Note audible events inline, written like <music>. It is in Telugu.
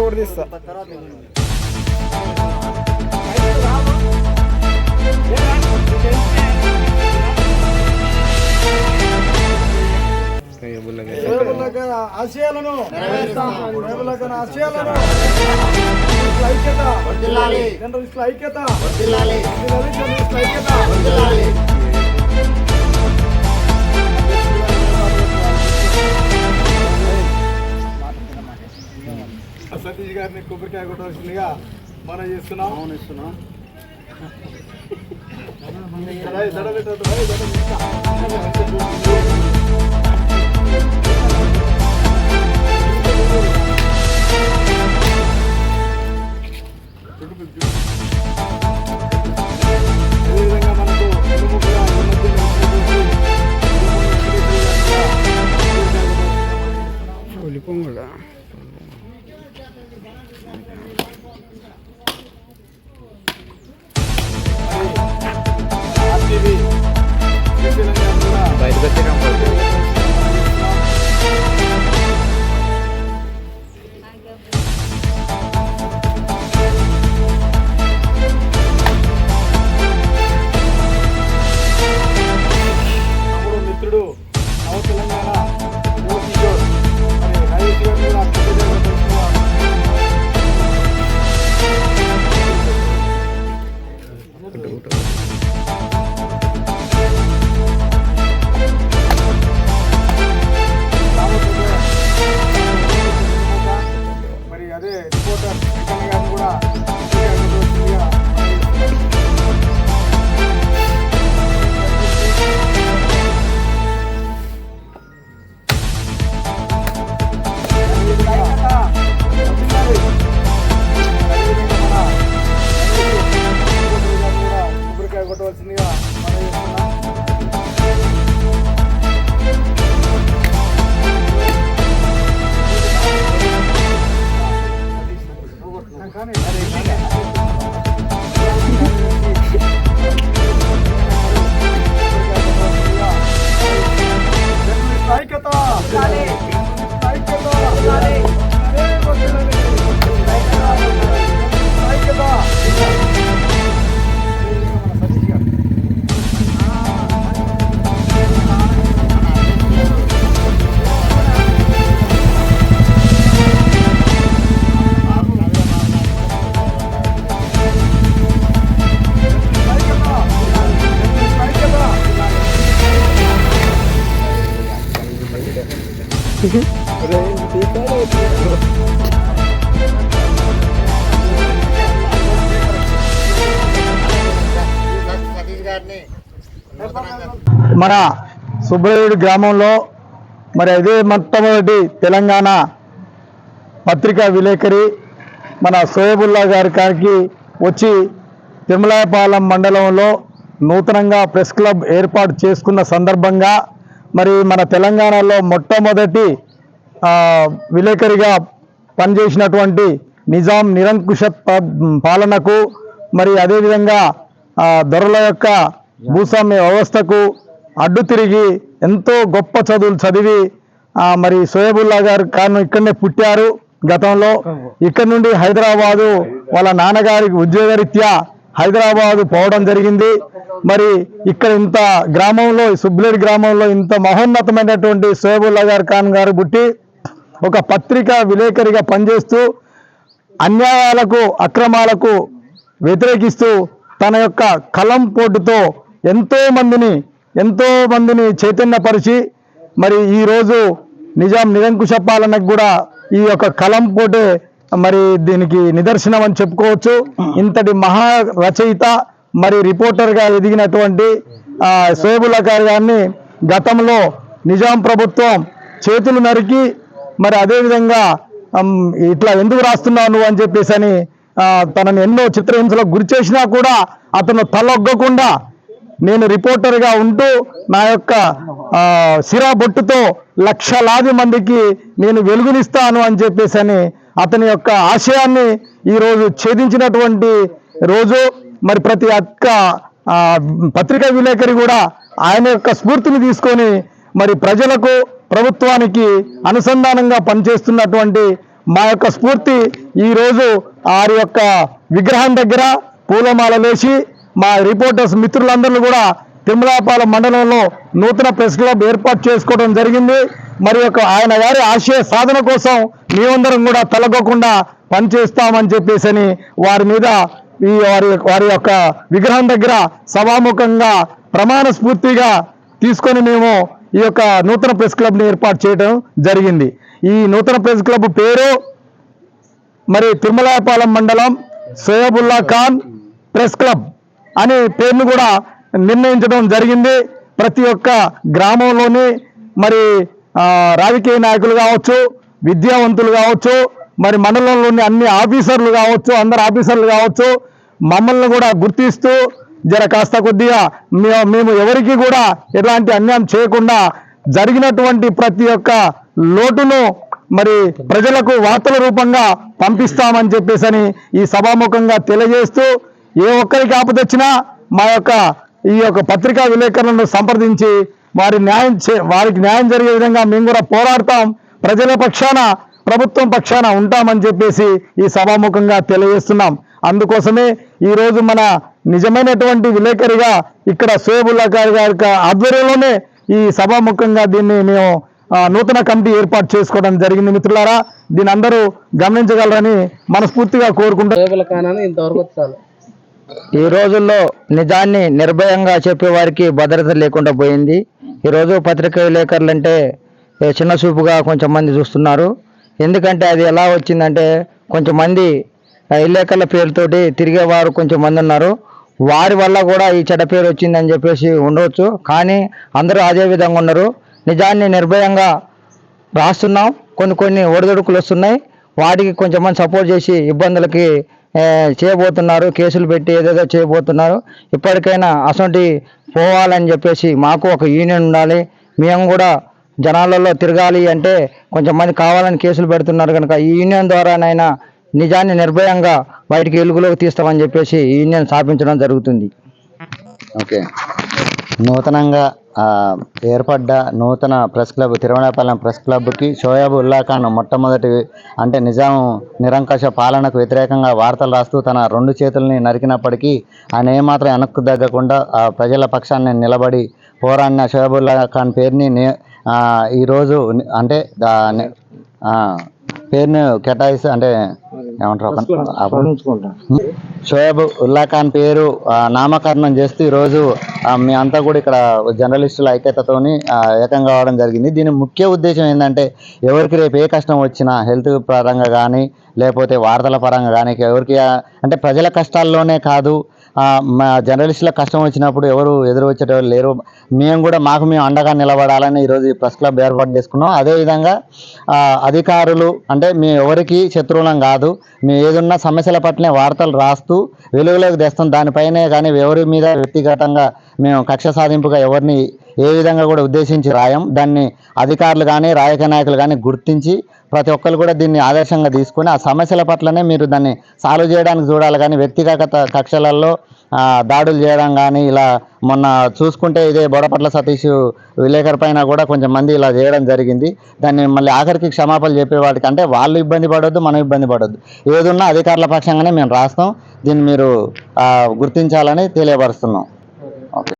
కూడా తీస్తా. ఆశయాలను ఆశయాలను ఐక్యత. ఐక్యత. ఐక్యత. సతీష్ గారిని కొబ్బరికాయ కొట్టవలసిందిగా మనం చేస్తున్నాం. ఇస్తున్నాం. రేయ్, దడ <laughs> ఐక్యత మన సుబ్రహ్మణ్యుడి గ్రామంలో మరి అదే మొట్టమొదటి తెలంగాణ పత్రికా విలేకరి మన సోయబుల్లా గారి కారికి వచ్చి తిరుమలాయపాలెం మండలంలో నూతనంగా ప్రెస్ క్లబ్ ఏర్పాటు చేసుకున్న సందర్భంగా మరి మన తెలంగాణలో మొట్టమొదటి విలేకరిగా పనిచేసినటువంటి నిజాం నిరంకుశ పాలనకు మరి అదేవిధంగా దొరల యొక్క భూస్వామ్య వ్యవస్థకు అడ్డు తిరిగి ఎంతో గొప్ప చదువులు చదివి మరి సోయబుల్లా గారు కాను ఇక్కడనే పుట్టారు గతంలో. ఇక్కడ నుండి హైదరాబాదు వాళ్ళ నాన్నగారికి ఉద్యోగరీత్యా హైదరాబాద్ పోవడం జరిగింది. మరి ఇక్కడ ఇంత గ్రామంలో సుబ్బులేరు గ్రామంలో ఇంత మహోన్నతమైనటువంటి సోయబుల్లా గారు ఖాన్ గారు పుట్టి ఒక పత్రికా విలేకరిగా పనిచేస్తూ అన్యాయాలకు అక్రమాలకు వ్యతిరేకిస్తూ తన యొక్క కలం పోటుతో ఎంతో మందిని ఎంతో మందిని చైతన్యపరిచి మరి ఈరోజు నిజాం నిరంకుశ పాలనకు కూడా ఈ యొక్క కలం పోటే మరి దీనికి నిదర్శనం అని చెప్పుకోవచ్చు. ఇంతటి మహా రచయిత మరి రిపోర్టర్గా ఎదిగినటువంటి ఆ, సోయబుల్లా గారు గారిని గతంలో నిజాం ప్రభుత్వం చేతులు నరికి మరి అదేవిధంగా ఇట్లా ఎందుకు రాస్తున్నావు నువ్వు అని చెప్పేసి అని తనని ఎన్నో చిత్రహింసలకు గురి చేసినా కూడా అతను తలొగ్గకుండా నేను రిపోర్టర్గా ఉంటూ నా యొక్క సిరా బొట్టుతో లక్షలాది మందికి నేను వెలుగునిస్తాను అని చెప్పేసి అని అతని యొక్క ఆశయాన్ని ఈరోజు ఛేదించినటువంటి రోజు మరి ప్రతి ఒక్క పత్రికా విలేకరి కూడా ఆయన యొక్క స్ఫూర్తిని తీసుకొని మరి ప్రజలకు ప్రభుత్వానికి అనుసంధానంగా పనిచేస్తున్నటువంటి మా యొక్క స్ఫూర్తి ఈరోజు వారి యొక్క విగ్రహం దగ్గర పూలమాల వేసి మా రిపోర్టర్స్ మిత్రులందరూ కూడా తిరుమలాపాలెం మండలంలో నూతన ప్రెస్ క్లబ్ ఏర్పాటు చేసుకోవడం జరిగింది. మరి యొక్క ఆయన వారి ఆశయ సాధన కోసం మేమందరం కూడా తలగకుండా పనిచేస్తామని చెప్పేసి అని వారి మీద ఈ వారి వారి యొక్క విగ్రహం దగ్గర సభాముఖంగా ప్రమాణ స్ఫూర్తిగా తీసుకొని మేము ఈ యొక్క నూతన ప్రెస్ క్లబ్ని ఏర్పాటు చేయడం జరిగింది. ఈ నూతన ప్రెస్ క్లబ్ పేరు మరి తిరుమలాపాలెం మండలం సోయబుల్లా ఖాన్ ప్రెస్ క్లబ్ అనే పేరును కూడా నిర్ణయించడం జరిగింది. ప్రతి ఒక్క గ్రామంలోని మరి రాజకీయ నాయకులు కావచ్చు విద్యావంతులు కావచ్చు మరి మండలంలోని అన్ని ఆఫీసర్లు కావచ్చు అందరు ఆఫీసర్లు కావచ్చు మమ్మల్ని కూడా గుర్తిస్తూ జర కాస్త కొద్దిగా మేము ఎవరికి కూడా ఎలాంటి అన్యాయం చేయకుండా జరిగినటువంటి ప్రతి ఒక్క లోటును మరి ప్రజలకు వార్తల రూపంగా పంపిస్తామని చెప్పేసి ఈ సభాముఖంగా తెలియజేస్తూ ఏ ఒక్కరికి ఆపదొచ్చినా మా యొక్క ఈ యొక్క పత్రికా విలేకరులను సంప్రదించి వారి న్యాయం చే వారికి న్యాయం జరిగే విధంగా మేము కూడా పోరాడతాం. ప్రజల పక్షాన ప్రభుత్వం పక్షాన ఉంటామని చెప్పేసి ఈ సభాముఖంగా తెలియజేస్తున్నాం. అందుకోసమే ఈరోజు మన నిజమైనటువంటి విలేకరిగా ఇక్కడ సోయబుల్లా గారి గారి ఆధ్వర్యంలోనే ఈ సభాముఖంగా దీన్ని మేము నూతన కమిటీ ఏర్పాటు చేసుకోవడం జరిగింది మిత్రులారా. దీని అందరూ గమనించగలరని మనస్ఫూర్తిగా కోరుకుంటారు ఈ రోజుల్లో నిజాన్ని నిర్భయంగా చెప్పేవారికి భద్రత లేకుండా పోయింది. ఈరోజు పత్రికా విలేకరులు అంటే చిన్న చూపుగా కొంచెం మంది చూస్తున్నారు. ఎందుకంటే అది ఎలా వచ్చిందంటే కొంచెం మంది విలేకరుల పేరుతోటి తిరిగేవారు కొంచెంమంది ఉన్నారు. వారి వల్ల కూడా ఈ చెడ్డ పేరు వచ్చిందని చెప్పేసి ఉండవచ్చు కానీ అందరూ అదే విధంగా ఉన్నారు. నిజాన్ని నిర్భయంగా రాస్తున్నాం. కొన్ని కొన్ని ఒడిదొడుకులు వస్తున్నాయి. వాటికి కొంచెం మంది సపోర్ట్ చేసి ఇబ్బందులకి చేయబోతున్నారు కేసులు పెట్టి ఏదేదో చేయబోతున్నారు. ఇప్పటికైనా అసొంటి పోవాలని చెప్పేసి మాకు ఒక యూనియన్ ఉండాలి. మేము కూడా జనాలలో తిరగాలి అంటే కొంచెం మంది కావాలని కేసులు పెడుతున్నారు కనుక ఈ యూనియన్ ద్వారానైనా నిజాన్ని నిర్భయంగా బయటికి వెలుగులోకి తీస్తామని చెప్పేసి యూనియన్ స్థాపించడం జరుగుతుంది. ఓకే. నూతనంగా ఏర్పడ్డ నూతన ప్రెస్ క్లబ్ తిరువణాపాలెం ప్రెస్ క్లబ్కి షోయాబ్ ఉల్లా ఖాన్ మొట్టమొదటి అంటే నిజాం నిరంకష పాలనకు వ్యతిరేకంగా వార్తలు రాస్తూ తన రెండు చేతుల్ని నరికినప్పటికీ ఆయన ఏమాత్రం వెనక్కు తగ్గకుండా ఆ ప్రజల పక్షాన్ని నిలబడి పోరాడిన షోయాబుల్లా ఖాన్ పేరుని నే- ఈరోజు అంటే పేరును ని- కేటాయిస్తే అంటే ఏమంటారు షోయబ్ ఉల్లా ఖాన్ పేరు నామకరణం చేస్తూ ఈరోజు మీ అంతా కూడా ఇక్కడ జర్నలిస్టుల ఐక్యతతోని ఏకం కావడం జరిగింది. దీని ముఖ్య ఉద్దేశం ఏంటంటే ఎవరికి రేపు ఏ కష్టం వచ్చినా హెల్త్ పరంగా కానీ లేకపోతే వార్తల పరంగా కానీ ఎవరికి అంటే ప్రజల కష్టాల్లోనే కాదు మా జర్నలిస్టులకు కష్టం వచ్చినప్పుడు ఎవరు ఎదురు వచ్చేటవారు లేరు. మేము కూడా మాకు మేము అండగా నిలబడాలని ఈరోజు ఈ ప్రెస్ క్లబ్ ఏర్పాటు చేసుకున్నాం. అదేవిధంగా అధికారులు అంటే మేము ఎవరికి శత్రువులం కాదు. మేము ఏదున్న సమస్యల పట్లనే వార్తలు రాస్తూ వెలుగులోకి తెస్తాం. దానిపైనే కానీ ఎవరి మీద వ్యక్తిగతంగా మేము కక్ష సాధింపుగా ఎవరిని ఏ విధంగా కూడా ఉద్దేశించి రాయం. దాన్ని అధికారులు కానీ రాజకీయ నాయకులు కానీ గుర్తించి ప్రతి ఒక్కరు కూడా దీన్ని ఆదర్శంగా తీసుకొని ఆ సమస్యల పట్లనే మీరు దాన్ని సాల్వ్ చేయడానికి చూడాలి. కానీ వ్యక్తిగత కక్షలలో దాడులు చేయడం కానీ ఇలా మొన్న చూసుకుంటే ఇదే బోడపట్ల సతీష్ విలేకరు పైన కూడా కొంచెం మంది ఇలా చేయడం జరిగింది. దాన్ని మళ్ళీ ఆఖరికి క్షమాపణలు చెప్పేవాడికి అంటే వాళ్ళు ఇబ్బంది పడొద్దు మనం ఇబ్బంది పడొద్దు. ఏదున్నా అధికారుల పక్షంగానే మేము రాస్తాం. దీన్ని మీరు గుర్తించాలని తెలియపరుస్తున్నాం. ఓకే.